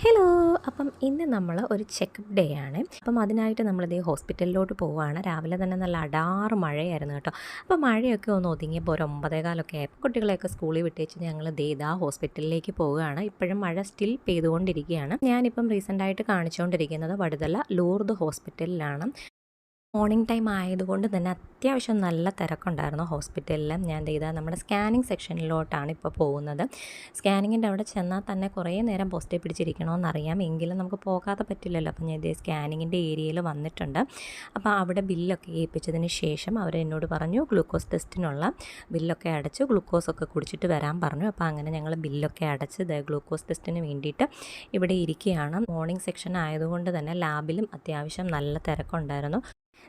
Hello അപ്പം ഇന്ന് നമ്മൾ ഒരു ചെക്കപ്പ് ഡേ ആണ്. അപ്പം അതിനായിട്ട് നമ്മളിതേ ഹോസ്പിറ്റലിലോട്ട് പോവുകയാണ് രാവിലെ തന്നെ നല്ല അടാറ് മഴയായിരുന്നു കേട്ടോ. അപ്പം മഴയൊക്കെ ഒന്ന് ഒതുങ്ങിയപ്പോൾ ഒരു ഒമ്പതേകാലൊക്കെ ആയപ്പോൾ കുട്ടികളെയൊക്കെ സ്കൂളിൽ വിട്ടേച്ച് ഞങ്ങൾ ദേദാ ഹോസ്പിറ്റലിലേക്ക് പോവുകയാണ്. ഇപ്പോഴും മഴ സ്റ്റിൽ പെയ്തുകൊണ്ടിരിക്കുകയാണ്. ഞാനിപ്പം റീസെന്റായിട്ട് കാണിച്ചുകൊണ്ടിരിക്കുന്നത് വടുതല ലൂർദ് ഹോസ്പിറ്റലിലാണ് മോർണിംഗ് ടൈം ആയതുകൊണ്ട് തന്നെ അത്യാവശ്യം നല്ല തിരക്കുണ്ടായിരുന്നു ഹോസ്പിറ്റലിൽ ഞാൻ ചെയ്ത നമ്മുടെ സ്കാനിങ് സെക്ഷനിലോട്ടാണ് ഇപ്പോൾ പോകുന്നത്. സ്കാനിങ്ങിന്റെ അവിടെ ചെന്നാൽ തന്നെ കുറേ നേരം പോസ്റ്റേ പിടിച്ചിരിക്കണമെന്നറിയാം എങ്കിലും നമുക്ക് പോകാതെ പറ്റില്ലല്ലോ. അപ്പം ഞാൻ ഇതേ സ്കാനിങ്ങിന്റെ ഏരിയയിൽ വന്നിട്ടുണ്ട്. അപ്പോൾ അവിടെ ബില്ലൊക്കെ ഏൽപ്പിച്ചതിന് ശേഷം അവർ എന്നോട് പറഞ്ഞു ഗ്ലൂക്കോസ് ടെസ്റ്റിനുള്ള ബില്ലൊക്കെ അടച്ച് ഗ്ലൂക്കോസ് ഒക്കെ കുടിച്ചിട്ട് വരാൻ പറഞ്ഞു. അപ്പോൾ അങ്ങനെ ഞങ്ങൾ ബില്ലൊക്കെ അടച്ച് ഗ്ലൂക്കോസ് ടെസ്റ്റിന് വേണ്ടിയിട്ട് ഇവിടെ ഇരിക്കുകയാണ്. മോർണിംഗ് സെക്ഷൻ ആയതുകൊണ്ട് തന്നെ ലാബിലും അത്യാവശ്യം നല്ല തിരക്കുണ്ടായിരുന്നു.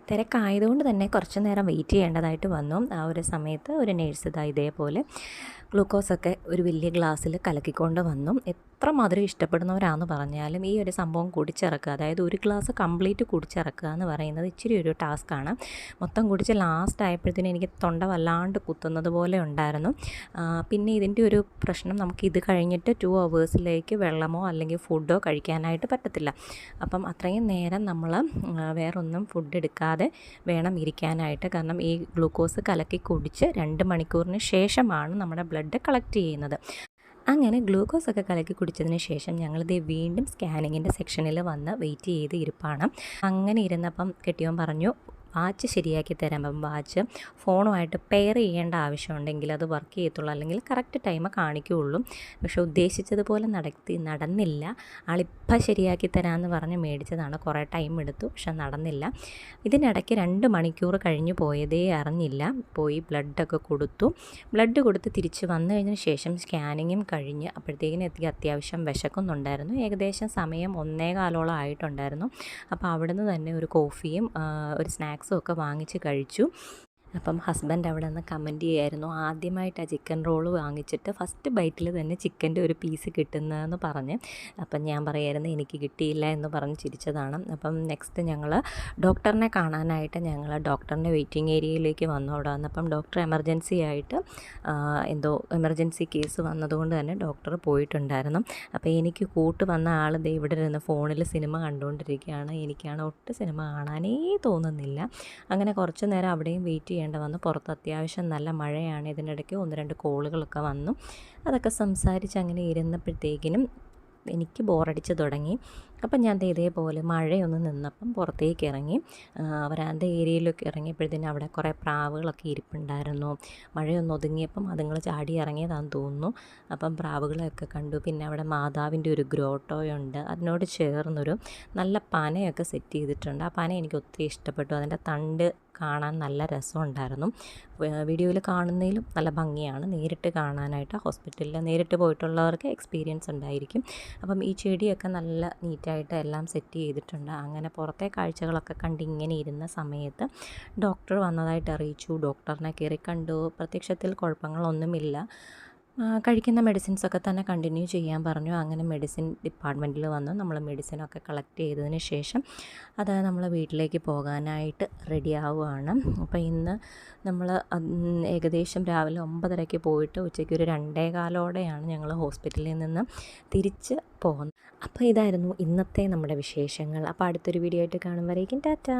തിരക്കായതുകൊണ്ട് തന്നെ കുറച്ച് നേരം വെയിറ്റ് ചെയ്യേണ്ടതായിട്ട് വന്നു. ആ ഒരു സമയത്ത് ഒരു നേഴ്സ് ഇതാ ഇതേപോലെ ഗ്ലൂക്കോസൊക്കെ ഒരു വലിയ ഗ്ലാസ്സിൽ കലക്കിക്കൊണ്ട് വന്നു. എത്ര മധുരം ഇഷ്ടപ്പെടുന്നവരാണെന്ന് പറഞ്ഞാലും ഈ ഒരു സംഭവം കുടിച്ചിറക്കുക അതായത് ഒരു ഗ്ലാസ് കംപ്ലീറ്റ് കുടിച്ചിറക്കുക എന്ന് പറയുന്നത് ഇച്ചിരി ഒരു ടാസ്ക്കാണ് മൊത്തം കുടിച്ച് ലാസ്റ്റ് ആയപ്പോഴത്തേനും എനിക്ക് തൊണ്ട വല്ലാണ്ട് കുത്തുന്നത് പോലെ ഉണ്ടായിരുന്നു. പിന്നെ ഇതിന്റെ ഒരു പ്രശ്നം നമുക്ക് ഇത് കഴിഞ്ഞിട്ട് ടു അവേഴ്സിലേക്ക് വെള്ളമോ അല്ലെങ്കിൽ ഫുഡോ കഴിക്കാനായിട്ട് പറ്റത്തില്ല. അപ്പം അത്രയും നേരം നമ്മൾ വേറൊന്നും ഫുഡ് എടുക്കാതെ വേണം ഇരിക്കാനായിട്ട്. കാരണം ഈ ഗ്ലൂക്കോസ് കലക്കി കുടിച്ച് രണ്ട് മണിക്കൂറിന് ശേഷമാണ് നമ്മുടെ ബ്ലഡ് കളക്ട് ചെയ്യുന്നത്. അങ്ങനെ ഗ്ലൂക്കോസ് ഒക്കെ കലക്കി കുടിച്ചതിന് ശേഷം ഞങ്ങളിത് വീണ്ടും സ്കാനിങ്ങിന്റെ സെക്ഷനിൽ വന്ന് വെയിറ്റ് ചെയ്ത് ഇരിപ്പാണ്. അങ്ങനെ ഇരുന്നപ്പം കെട്ടിയോൻ പറഞ്ഞു വാച്ച് ശരിയാക്കി അപ്പം വാച്ച് ഫോണുമായിട്ട് പെയർ ചെയ്യേണ്ട ആവശ്യമുണ്ടെങ്കിൽ അത് വർക്ക് ചെയ്യത്തുള്ളൂ. അല്ലെങ്കിൽ കറക്റ്റ് ടൈം കാണിക്കുകയുള്ളൂ. പക്ഷെ ഉദ്ദേശിച്ചതുപോലെ നടത്തി നടന്നില്ല. ആളിപ്പം ശരിയാക്കി തരാമെന്ന് പറഞ്ഞ് മേടിച്ചതാണ്. കുറേ ടൈം എടുത്തു പക്ഷെ നടന്നില്ല. ഇതിനിടയ്ക്ക് രണ്ട് മണിക്കൂർ കഴിഞ്ഞു പോയതേ അറിഞ്ഞില്ല. പോയി ബ്ലഡൊക്കെ കൊടുത്തു. ബ്ലഡ് കൊടുത്ത് തിരിച്ച് വന്നു കഴിഞ്ഞതിന് ശേഷം സ്കാനിങ്ങും കഴിഞ്ഞ് അപ്പോഴത്തേക്കിനും എത്തി അത്യാവശ്യം വിശക്കുന്നുണ്ടായിരുന്നു. ഏകദേശം സമയം ഒന്നേ കാലോളം ആയിട്ടുണ്ടായിരുന്നു. അപ്പോൾ അവിടുന്ന് തന്നെ ഒരു കോഫിയും ഒരു സ്നാക്സ് സ്നാക്സും ഒക്കെ വാങ്ങിച്ച് കഴിച്ചു. അപ്പം ഹസ്ബൻഡ് അവിടെ നിന്ന് കമന്റ് ചെയ്യായിരുന്നു ആ ചിക്കൻ റോൾ വാങ്ങിച്ചിട്ട് ഫസ്റ്റ് ബൈറ്റിൽ തന്നെ ചിക്കന്റെ ഒരു പീസ് കിട്ടുന്നതെന്ന് പറഞ്ഞ്. അപ്പം ഞാൻ പറയായിരുന്നു എനിക്ക് കിട്ടിയില്ല എന്ന് പറഞ്ഞ് ചിരിച്ചതാണ്. അപ്പം നെക്സ്റ്റ് ഞങ്ങൾ ഡോക്ടറിനെ കാണാനായിട്ട് ഞങ്ങൾ ഡോക്ടറിന്റെ വെയിറ്റിംഗ് ഏരിയയിലേക്ക് വന്നു. അവിടെ വന്നപ്പം ഡോക്ടർ എമർജൻസി ആയിട്ട് എന്തോ എമർജൻസി കേസ് വന്നതുകൊണ്ട് തന്നെ ഡോക്ടർ പോയിട്ടുണ്ടായിരുന്നു. അപ്പോൾ എനിക്ക് കൂട്ട് വന്ന ആൾ ദേ ഇവിടെ ഇരുന്ന് ഫോണിൽ സിനിമ കണ്ടുകൊണ്ടിരിക്കുകയാണ്. എനിക്കാണ് ഒട്ടും സിനിമ കാണാനേ തോന്നുന്നില്ല. അങ്ങനെ കുറച്ച് നേരം അവിടെയും വെയിറ്റ് ചെയ്യേണ്ട വന്നു. പുറത്ത് അത്യാവശ്യം നല്ല മഴയാണ്. ഇതിനിടയ്ക്ക് ഒന്ന് രണ്ട് കോളുകളൊക്കെ വന്നു. അതൊക്കെ സംസാരിച്ച് അങ്ങനെ ഇരുന്നപ്പോഴത്തേക്കിനും എനിക്ക് ബോറടിച്ച് തുടങ്ങി. അപ്പം ഞാൻ ഇതേപോലെ മഴയൊന്ന് നിന്നപ്പം പുറത്തേക്ക് ഇറങ്ങി. വരാന്ത ഏരിയയിലൊക്കെ ഇറങ്ങിയപ്പോഴത്തേനും അവിടെ കുറേ പ്രാവുകളൊക്കെ ഇരിപ്പുണ്ടായിരുന്നു. മഴയൊന്ന് ഒതുങ്ങിയപ്പം അതുങ്ങൾ ചാടി ഇറങ്ങിയതാന്ന് തോന്നുന്നു. അപ്പം പ്രാവുകളെയൊക്കെ കണ്ടു. പിന്നെ അവിടെ മാതാവിന്റെ ഒരു ഗ്രോട്ടോയുണ്ട് അതിനോട് ചേർന്നൊരു നല്ല പനയൊക്കെ സെറ്റ് ചെയ്തിട്ടുണ്ട്. ആ പന എനിക്ക് ഒത്തിരി ഇഷ്ടപ്പെട്ടു. അതിന്റെ തണ്ട് കാണാൻ നല്ല രസമുണ്ടായിരുന്നു. വീഡിയോയിൽ കാണുന്നതിലും നല്ല ഭംഗിയാണ്. നേരിട്ട് കാണാനായിട്ട് ഹോസ്പിറ്റലിൽ നേരിട്ട് പോയിട്ടുള്ളവർക്ക് എക്സ്പീരിയൻസ് ഉണ്ടായിരിക്കും. അപ്പം ഈ ചെടിയൊക്കെ നല്ല നീറ്റായിട്ട് എല്ലാം സെറ്റ് ചെയ്തിട്ടുണ്ട്. അങ്ങനെ പുറത്തെ കാഴ്ചകളൊക്കെ കണ്ട് ഇങ്ങനെ ഇരുന്ന സമയത്ത് ഡോക്ടർ വന്നതായിട്ട് അറിയിച്ചു. ഡോക്ടറിനെ കയറി കണ്ടു. പ്രത്യക്ഷത്തിൽ കുഴപ്പങ്ങളൊന്നുമില്ല. കഴിക്കുന്ന മെഡിസിൻസൊക്കെ തന്നെ കണ്ടിന്യൂ ചെയ്യാൻ പറഞ്ഞു. അങ്ങനെ മെഡിസിൻ ഡിപ്പാർട്ട്മെന്റിൽ വന്നു. നമ്മൾ മെഡിസിനൊക്കെ കളക്ട് ചെയ്തതിന് ശേഷം അത് നമ്മൾ വീട്ടിലേക്ക് പോകാനായിട്ട് റെഡി ആവുകയാണ് അപ്പോൾ ഇന്ന് നമ്മൾ ഏകദേശം രാവിലെ ഒമ്പതരയ്ക്ക് പോയിട്ട് ഉച്ചയ്ക്ക് ഒരു രണ്ടേ കാലോടെയാണ് ഞങ്ങൾ ഹോസ്പിറ്റലിൽ നിന്ന് തിരിച്ച് പോകുന്നത്. അപ്പോൾ ഇതായിരുന്നു ഇന്നത്തെ നമ്മുടെ വിശേഷങ്ങൾ. അപ്പോൾ അടുത്തൊരു വീഡിയോ ആയിട്ട് കാണുമ്പോഴേക്കും ടാറ്റാ!